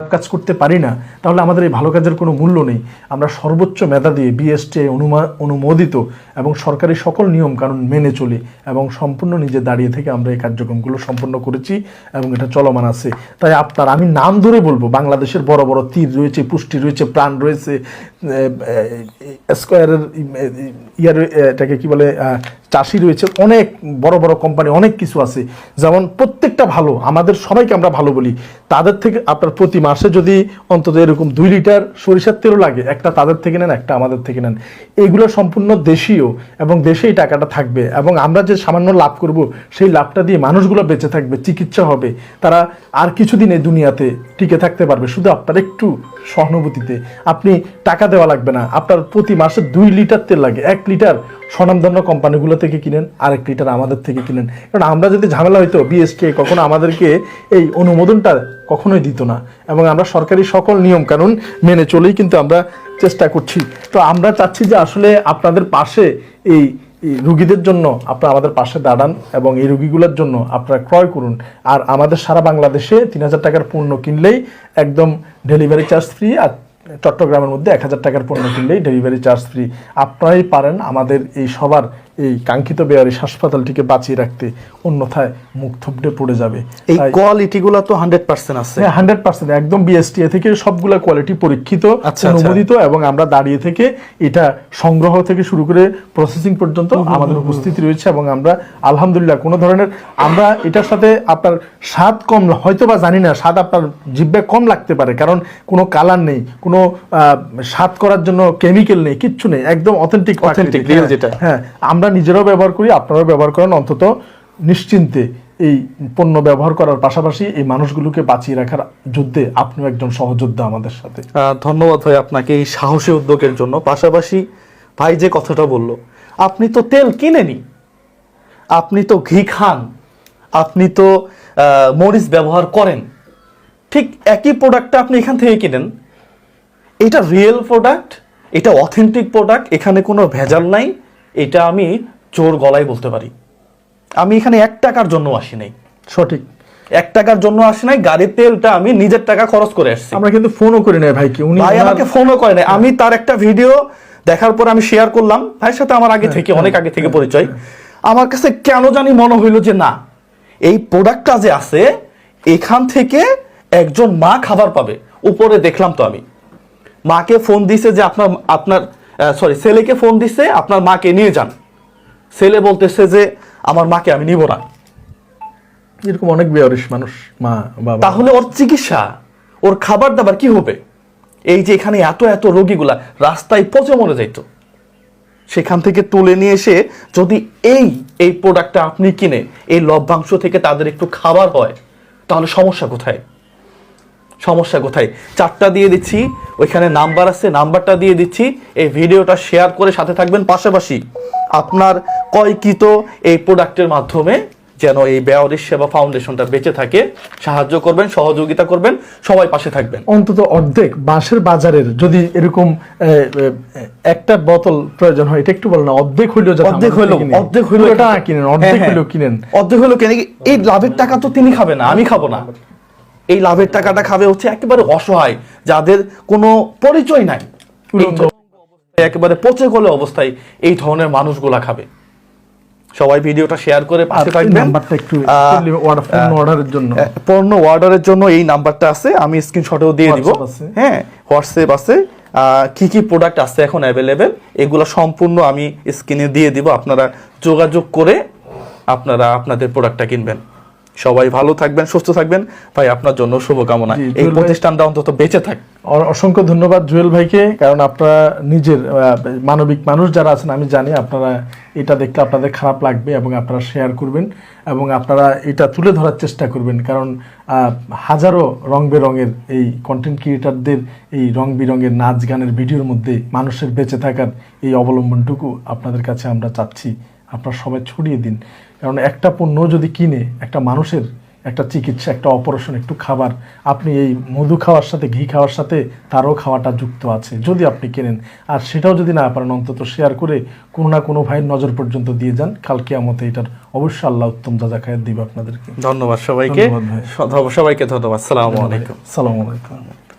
কাজ করতে পারি না, তাহলে আমাদের এই ভালো কাজের কোনো মূল্য নেই। আমরা সর্বোচ্চ মেধা দিয়ে বিএসটি অনুমা, অনুমোদিত এবং সরকারি সকল নিয়ম কানুন মেনে চলি এবং সম্পূর্ণ নিজে দাঁড়িয়ে থেকে আমরা এই কার্যক্রমগুলো সম্পন্ন করেছি এবং এটা চলমান আছে। তাই আপনার, আমি নাম ধরে বলব, বাংলাদেশের বড় বড় তীর রয়েছে, পুষ্টি রয়েছে, প্রাণ রয়েছে স্কোয়ারের ইয়ার এটাকে কি বলে চাষি রয়েছে অনেক বড় বড় কোম্পানি অনেক কিছু আছে। যেমন প্রত্যেকটা ভালো, আমাদের সবাইকে আমরা ভালো বলি। তাদের থেকে আপনার প্রতি মাসে যদি অন্তত এরকম দুই লিটার সরিষার তেলও লাগে, একটা তাদের থেকে নেন, একটা আমাদের থেকে নেন। এগুলো সম্পূর্ণ দেশীয় এবং দেশেই টাকাটা থাকবে। এবং আমরা যে সামান্য লাভ করব, সেই লাভটা দিয়ে মানুষগুলো বেঁচে থাকবে, চিকিৎসা হবে। তারা আর কিছুদিন এই দুনিয়াতে টিকে থাকতে পারবে। শুধু আপনার একটু সহানুভূতিতে। আপনি টাকা দেওয়া লাগবে না। আপনার প্রতি মাসে দুই লিটার তেল লাগে। এক লিটার স্বনামধন্য কোম্পানিগুলো থেকে কিনেন আর এক লিটার আমাদের থেকে কিনেন। কারণ আমরা যদি ঝামেলা হইতো বিএসকে কখনো আমাদেরকে এই অনুমোদনটা কখনোই দিত না। এবং আমরা সরকারি সকল নিয়ম কানুন মেনে চলেই কিন্তু আমরা চেষ্টা করছি। তো আমরা চাচ্ছি যে আসলে আপনাদের পাশে এই এই রুগীদের জন্য আপনারা আমাদের পাশে দাঁড়ান এবং এই রুগীগুলোর জন্য আপনারা ক্রয় করুন। আর আমাদের সারা বাংলাদেশে তিন হাজার টাকার পণ্য কিনলেই একদম ডেলিভারি চার্জ ফ্রি আর চট্টগ্রামের মধ্যে এক হাজার টাকার পণ্য কিনলেই ডেলিভারি চার্জ ফ্রি আপনারাই পারেন আমাদের এই সবার এই কাঙ্ক্ষিত বেয়ারিশ হাসপাতালটিকে বাঁচিয়ে রাখতে। অন্যথায় মুখ থুবড়ে পড়ে যাবে। এই কোয়ালিটিগুলো তো হান্ড্রেড পার্সেন্ট আছে। হ্যাঁ হান্ড্রেড পার্সেন্ট একদম বিএসটিএ থেকে সবগুলা কোয়ালিটি পরীক্ষিত আচ্ছা, অনুমোদিত এবং আমরা দাঁড়িয়ে থেকে এটা সংগ্রহ থেকে শুরু করে প্রসেসিং পর্যন্ত আমাদের উপস্থিতি রয়েছে এবং আমরা আলহামদুলিল্লাহ কোনো ধরনের আমরা এটার সাথে আপনার স্বাদ কম হয়তো বা জানি না স্বাদ আপনার জিব্বে কম লাগতে পারে কারণ কোনো কালার নেই কোনো আহ, স্বাদ করার জন্য কেমিক্যাল নেই কিচ্ছু নেই একদম অথেন্টিক Authentic, real যেটা। হ্যাঁ আমরা নিজেরাও ব্যবহার করি আপনারাও ব্যবহার করেন অন্তত নিশ্চিন্তে এই পণ্য ব্যবহার করার পাশাপাশি এই মানুষগুলোকে বাঁচিয়ে রাখার যুদ্ধে আপনিও একজন সহযোদ্ধা আমাদের সাথে। ধন্যবাদ ভাই আপনাকে এই সাহসী উদ্যোগের জন্য। পাশাপাশি ভাই যে কথাটা বলল আপনি তো তেল কিনেনি আপনি তো ঘি খান আপনি তো আহ, মরিচ ব্যবহার করেন ঠিক একই প্রোডাক্টটা আপনি এখান থেকে কিনেন এটা রিয়েল প্রোডাক্ট এটা অথেন্টিক প্রোডাক্ট এখানে কোনো ভেজাল নাই এটা আমি চোর গলায় বলতে পারি। আমি এখানে এক টাকার জন্য আসি নাই। সঠিক। এক টাকার জন্য আসি নাই গাড়ির তেলটা আমি নিজের টাকা খরচ করে আসছি। আমরা কিন্তু ফোনও করি না ভাইকে উনি ভাই আমাকে ফোনও করে নাই। আমি তার একটা ভিডিও দেখার পর আমি শেয়ার করলাম। ভাইয়ের সাথে আমার আগে থেকে অনেক আগে থেকে পরিচয়। আমার কাছে কেন জানি মনে হইল যে না এই প্রোডাক্টটা যে আছে এখান থেকে একজন মা খাবার পাবে। উপরে দেখলাম তো আমি। মাকে ফোন দিছে যে আপনার আপনার সরি ছেলেকে ফোন দিছে আপনার মাকে নিয়ে যান। ছেলে বলতেছে যে আমার মাকে আমি নিব না। এরকম অনেক বেয়ারিশ মানুষ মা বাবা। তাহলে ওর চিকিৎসা ওর খাবার দাবার কি হবে? এই যে এখানে এত এত রোগীগুলা রাস্তায় পচে মরে যাইত। সেখান থেকে তুলে নিয়ে এসে যদি এই এই প্রোডাক্টটা আপনি কিনে এই লভ্যাংশ থেকে তাদের একটু খাবার হয় তাহলে সমস্যা কোথায়? সমস্যা কোথায়? চারটা দিয়ে দিচ্ছি ওইখানে নাম্বার আছে নাম্বারটা দিয়ে দিচ্ছি এই ভিডিওটা শেয়ার করে সাথে থাকবেন। পাশাপাশি আপনার কয়কৃত এই প্রোডাক্টের মাধ্যমে যেন এই বেয়ারিশ সেবা ফাউন্ডেশনটা বেঁচে থাকে সাহায্য করবেন সহযোগিতা করবেন সবাই পাশে থাকবেন। অন্তত অর্ধেক বাঁশের বাজারের যদি এরকম একটা বোতল প্রয়োজন হয় এটা একটু বলেন না অর্ধেক হইল অর্ধেক হইল অর্ধেক হইল পুরোটা না কিনেন অর্ধেক হ্যাঁ, হ্যাঁ। কিনেন। অর্ধেক হইল কেন এই লাভের টাকা তো তিনি খাবে না আমি খাব না। এই লাভের টাকাটা খাবে হচ্ছে একেবারে অসহায় যাদের কোনো পরিচয় নাই। একেবারে পচে গলে অবস্থায় এই ধরনের মানুষগুলা খাবে। সবাই ভিডিওটা শেয়ার করে পাশে থাকবেন। নাম্বারটা একটু আহ, অর্ডারের জন্য। পণ্য অর্ডারের জন্য এই নাম্বারটা আছে আমি স্ক্রিনশটেও দিয়ে দিব। হ্যাঁ হোয়াটসঅ্যাপ আছে। আহ, কি কি প্রোডাক্ট আছে এখন অ্যাভেলেবেল এগুলো সম্পূর্ণ আমি স্ক্রিনে দিয়ে দিব। আপনারা যোগাযোগ করে আপনারা আপনাদের প্রোডাক্টটা কিনবেন। সবাই ভালো থাকবেন সুস্থ থাকবেন। ভাই আপনার জন্য শুভকামনা। এই প্রতিষ্ঠানটা অন্তত বেঁচে থাক। অসংখ্য ধন্যবাদ জুয়েল ভাইকে কারণ আপনারা নিজের মানবিক মানুষ যারা আছেন আমি জানি আপনারা এটা দেখতে আপনাদের খারাপ লাগবে এবং আপনারা শেয়ার করবেন এবং আপনারা এটা তুলে ধরার চেষ্টা করবেন। কারণ আহ, হাজারো রং বেরঙের এই কন্টেন্ট ক্রিয়েটারদের এই রং বেরঙের নাচ গানের ভিডিওর মধ্যে মানুষের বেঁচে থাকার এই অবলম্বনটুকু আপনাদের কাছে আমরা চাচ্ছি। আপনারা সবাই ছড়িয়ে দিন। কারণ একটা পণ্য যদি কিনে একটা মানুষের একটা চিকিৎসা একটা অপারেশন একটু খাবার আপনি এই মধু খাওয়ার সাথে ঘি খাওয়ার সাথে তারও খাওয়াটা যুক্ত আছে যদি আপনি কেনেন। আর সেটাও যদি না পারেন অন্তত শেয়ার করে কোনো না কোনো ভাইয়ের নজর পর্যন্ত দিয়ে যান। কালকে কেয়ামতে এটার অবশ্যই আল্লাহ উত্তম যা খায়ের দিবে আপনাদেরকে। ধন্যবাদ সবাইকে। সবাইকে ধন্যবাদ। সালামু আলাইকুম। সালাম আলাইকুম।